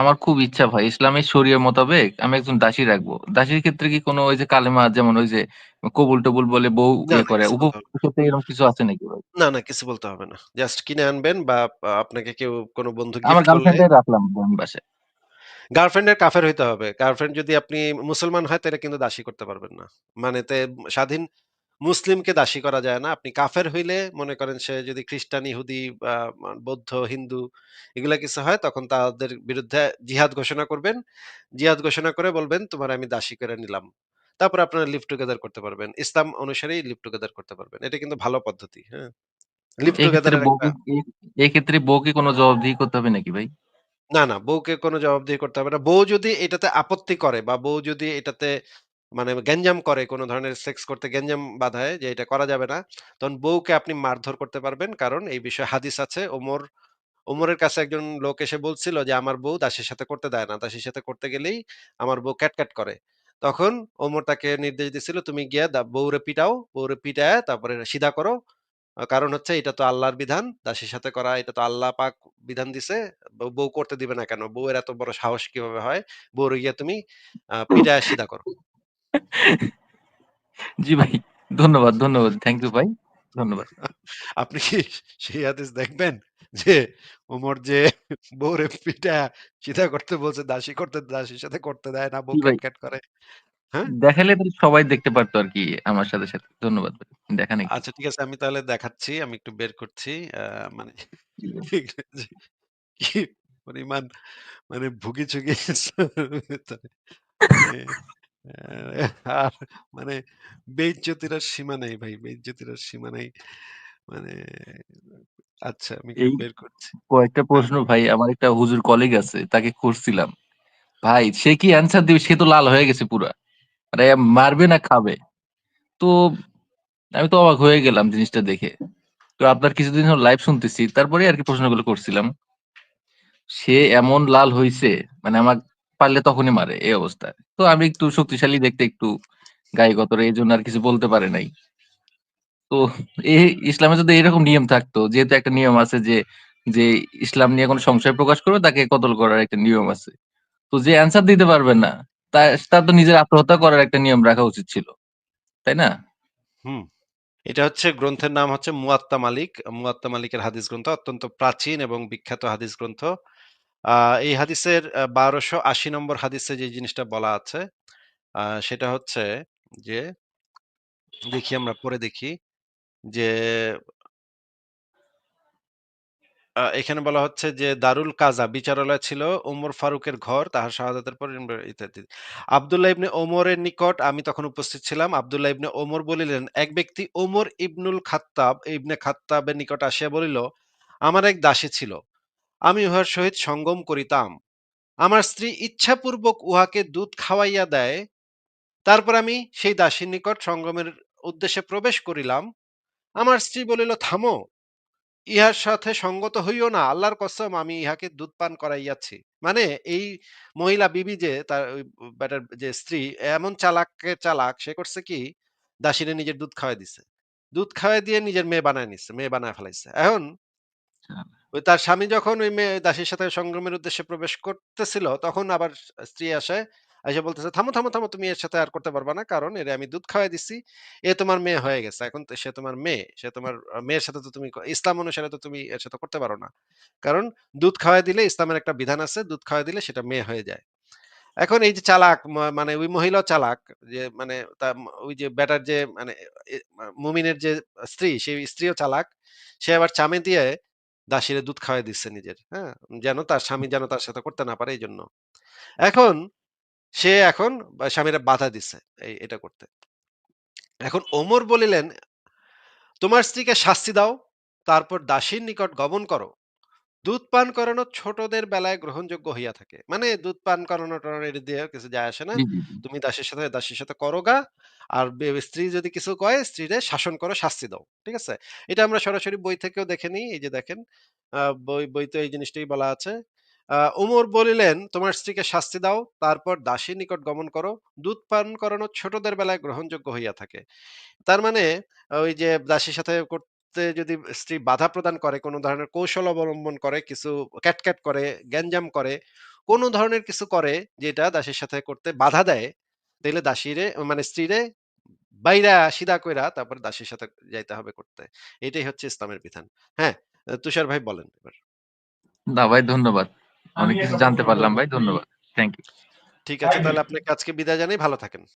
আমার খুব ইচ্ছা ভাই ইসলামের শরিয়া মোতাবেক আমি একজন দাসী রাখব। দাসীর ক্ষেত্রে কি কোনো ওই যে কালেমা যেমন ওই যে কবুল-টবুল বলে বউ না, ইয়ে না করে কিছু বলতে হবে উপভোগের না। ক্ষেত্রে এরকম কিছু আছে নাকি ভাই? না, না কিছু বলতে হবে না। জাস্ট কিনে আনবেন বা আপনাকে কেউ কোন বন্ধু আমার গিফট করলে গার্লফ্রেন্ডটাই রাখলাম বোন বাসায়। গার্লফ্রেন্ড এর কাফের হইতে হবে। গার্লফ্রেন্ড যদি আপনি মুসলমান হয় তাহলে কিন্তু দাসী করতে পারবেন না। মানে তে স্বাধীন মুসলিমকে দাসী করা যায় না। আপনি কাফের হইলে মনে করেন সে যদি খ্রিস্টান, ইহুদি বৌদ্ধ, হিন্দু এগুলা কিছু হয় তখন তাদের বিরুদ্ধে জিহাদ ঘোষণা করবেন। জিহাদ ঘোষণা করে বলবেন, "তোমারে আমি দাসী করে নিলাম।" তারপর আপনারা লিভ টুগেদার করতে পারবেন। ইসলাম অনুসারেই লিভ টুগেদার করতে পারবেন। এটা কিন্তু ভালো পদ্ধতি। হ্যাঁ? লিভ এই টুগেদার ক্ষেত্রে এর একটা বউকে এ এক্ষেত্রে বউকে কোনো জবাবদিহি করতে হবে নাকি ভাই? না, না বউকে কোনো জবাবদিহি করতে হবে না। বউ যদি এটাতে আপত্তি করে বা বউ যদি এটাতে মানে গ্যাঞ্জাম করে, কোন ধরনের সেক্স করতে গ্যাঞ্জাম বাধায় যে এটা করা যাবে না, তখন বউকে আপনি মারধর করতে পারবেন। কারণ এই বিষয়ে হাদিস আছে। ওমর ওমরের কাছে একজন লোক এসে বলছিল যে, "আমার বউ দাসীর সাথে করতে দেয় না। দাসীর সাথে করতে গেলেই আমার বউ ক্যাট, ক্যাট করে।" তখন ওমর তাকে নির্দেশ দিছিল, "তুমি গিয়া বউরে পিটাও। বউরে পিটায়া তারপরে সিধা করো। কারণ হচ্ছে এটা তো আল্লাহর বিধান। দাসীর সাথে করা এটা তো আল্লাহ পাক বিধান দিছে। বউ করতে দিবে না কেন? বউয়ের এত বড় সাহস কীভাবে হয়? বউরে গিয়া তুমি পিটায়া সিধা করো।" জি ভাই। ধন্যবাদ, ধন্যবাদ। থ্যাংক ইউ ভাই। ধন্যবাদ। আপনি কি সেই হাদিস দেখবেন? যে ওমর যে বউরে পিটায়া সিধা করতে বলছে, দাসী করতে দাসীর সাথে করতে দেয় না, বউ জি ভাই। ক্যাট, করে। হ্যাঁ? দেখাইলে তো সবাই দেখতে পারতো আর কি আমার সাথে, সাথে। ধন্যবাদ ভাই। দেখান একটু। আচ্ছা ঠিক আছে আমি তাহলে দেখাচ্ছি। আমি একটু বের করছি। আ মানে জি ভাই। কি পরিমাণ মানে ভুগি-চুগি মানে অ্যা আর মানে বেইজ্জতির আর সীমা নাই ভাই। বেইজ্জতির আর সীমা নাই। মানে আচ্ছা আমি এই বের করছি। কয়েকটা। প্রশ্ন ভাই আমার একটা হুজুর কলিগ আছে। তাকে করছিলাম। ভাই সে কি অ্যান্সার দিবে সে তো লাল হয়ে গেছে পুরা। মানে মারবে না খাবে। তো আমি তো অবাক হয়ে গেলাম জিনিসটা দেখে। তো আপনার কিছুদিন লাইভ শুনতেছি। তারপরেই আরকি প্রশ্নগুলো করছিলাম। সে এমন লাল হইছে মানে আমাক পারলে তখনই মারে এই অবস্থা। তো আমি একটু শক্তিশালী দেখতে একটু গায়ে গতরে জন্য আর কিছু বলতে পারে নাই। তো এই ইসলামে যদি এরকম নিয়ম থাকতো, যেহেতু একটা নিয়ম আছে যে, যে ইসলাম নিয়ে কোন সংশয় প্রকাশ করবে তাকে কতল করার একটা নিয়ম আছে। তো যে অ্যান্সার দিতে পারবে না, তার তো নিজের আত্মহত্যা করার একটা নিয়ম রাখা উচিত ছিল। তাই না? হুম। এটা হচ্ছে গ্রন্থের নাম হচ্ছে মুয়াত্তা মালিক। মুয়াত্তা মালিকের হাদিস গ্রন্থ অত্যন্ত প্রাচীন এবং বিখ্যাত হাদিস গ্রন্থ। এই হাদিসের আ ১২৮০ নম্বর হাদিসে যে জিনিসটা বলা আছে, সেটা হচ্ছে যে দেখি আমরা পড়ে দেখি যে এখানে বলা হচ্ছে যে দারুল কাজা বিচারালয় ছিল ওমর ফারুকের ঘর তাহার শাহাদাতের পর ইত্যাদি। আব্দুল্লাহ ইবনে ওমরের নিকট আমি তখন উপস্থিত ছিলাম। আব্দুল্লাহ ইবনে ওমর বলিলেন, এক ব্যক্তি ওমর ইবনুল খাত্তাব ইবনে খাত্তাবের নিকট আসিয়া বলিল, আমার এক দাসী ছিল। আমি উহার সহিত সঙ্গম করিতাম। আমার স্ত্রী ইচ্ছাপূর্বক উহাকে দুধ খাওয়াইয়া দেয়। তারপর আমি সেই দাসীর নিকট সঙ্গমের উদ্দেশ্যে প্রবেশ করিলাম। আমার স্ত্রী বলিল, থামো। ইহার সাথে সঙ্গত হইও না। আল্লাহর কসম আমি ইহাকে দুধ পান করাইয়াছি। মানে এই মহিলা বিবি যে তার বেটার যে স্ত্রী এমন চালাকের চালাক সে করছে কি দাসীরে নিজের দুধ খাওয়াই দিছে। দুধ খাওয়াই দিয়ে নিজের মেয়ে বানায় নিছে। মেয়ে বানায় ফেলাইছে। এখন ওই তার স্বামী যখন ওই মেয়ে দাসীর সাথে সংগ্রামের উদ্দেশ্যে প্রবেশ করতেছিল তখন আবার স্ত্রী আসে। আইসা বলতেছে, "থামো, থামো, থামো তুমি এর সাথে আর করতে পারবা না। কারণ এরে আমি দুধ খাওয়াই দিছি। এ তোমার মেয়ে হয়ে গেছে। এখন সে তোমার মেয়ে। সে তোমার মেয়ের সাথে তো তুমি ইসলাম অনুসারে তো তুমি এর সাথে করতে পারো না। কারণ দুধ খাওয়াই দিলে ইসলামের একটা বিধান আছে। দুধ খাওয়াই দিলে সেটা মেয়ে হয়ে যায়।" এখন এই যে চালাক মানে ওই মহিলা চালাক যে মানে তা ওই যে বেটার যে মানে মুমিনের যে স্ত্রী সেই স্ত্রীও চালাক। সে আবার চামে দিয়ে দাসীরে দুধ খাওয়াই দিচ্ছে নিজের। হ্যাঁ? যেন তার স্বামী যেন তার সাথে করতে না পারে এই জন্য এখন সে এখন স্বামীরা বাধা দিচ্ছে এই এটা করতে। এখন ওমর বলিলেন, "তোমার স্ত্রীকে শাস্তি দাও, তারপর দাসীর নিকট গমন করো। দুধ পান করানো ছোটদের বেলায় গ্রহণযোগ্য হইয়া থাকে। মানে দুধ পান করানো-টরানো এটা দিয়ে কিছু যায় আসে না। জি, জি, জি। তুমি দাসীর সাথে দাসীর সাথে করোগা। আর বে স্ত্রী যদি কিছু কয়, স্ত্রীরে শাসন করো, শাস্তি দাও। ঠিক আছে? এটা আমরা সরাসরি বই থেকেও দেখে নিই। এই যে দেখেন, আ বই বইতে এই জিনিসটাই বলা আছে। আ উমর বলিলেন, "তোমার স্ত্রীকে শাস্তি দাও, তারপর দাসীর নিকট গমন করো। দুধ পান করানো ছোটদের বেলায় গ্রহণযোগ্য হইয়া থাকে।" তার মানে ওই যে দাসীর সাথে যদি স্ত্রী বাধা প্রদান করে, কোন ধরনের কৌশল অবলম্বন করে, কিছু ক্যাট, ক্যাট করে, গ্যাঞ্জাম করে, কোন ধরনের কিছু করে যেটা দাসীর সাথে করতে বাধা দেয়, তাইলে দাসীরে মানে স্ত্রীরে বাইরা সিধা কইরা তারপর দাসীর সাথে যাইতে হবে করতে। এটাই হচ্ছে ইসলামের বিধান। হ্যাঁ, তুষার ভাই বলেন এবার। না ভাই ধন্যবাদ। অনেক কিছু জানতে পারলাম ভাই। ধন্যবাদ। Thank you. ঠিক আছে তাহলে আপনাকে আজকে বিদায় জানাই। ভালো থাকেন।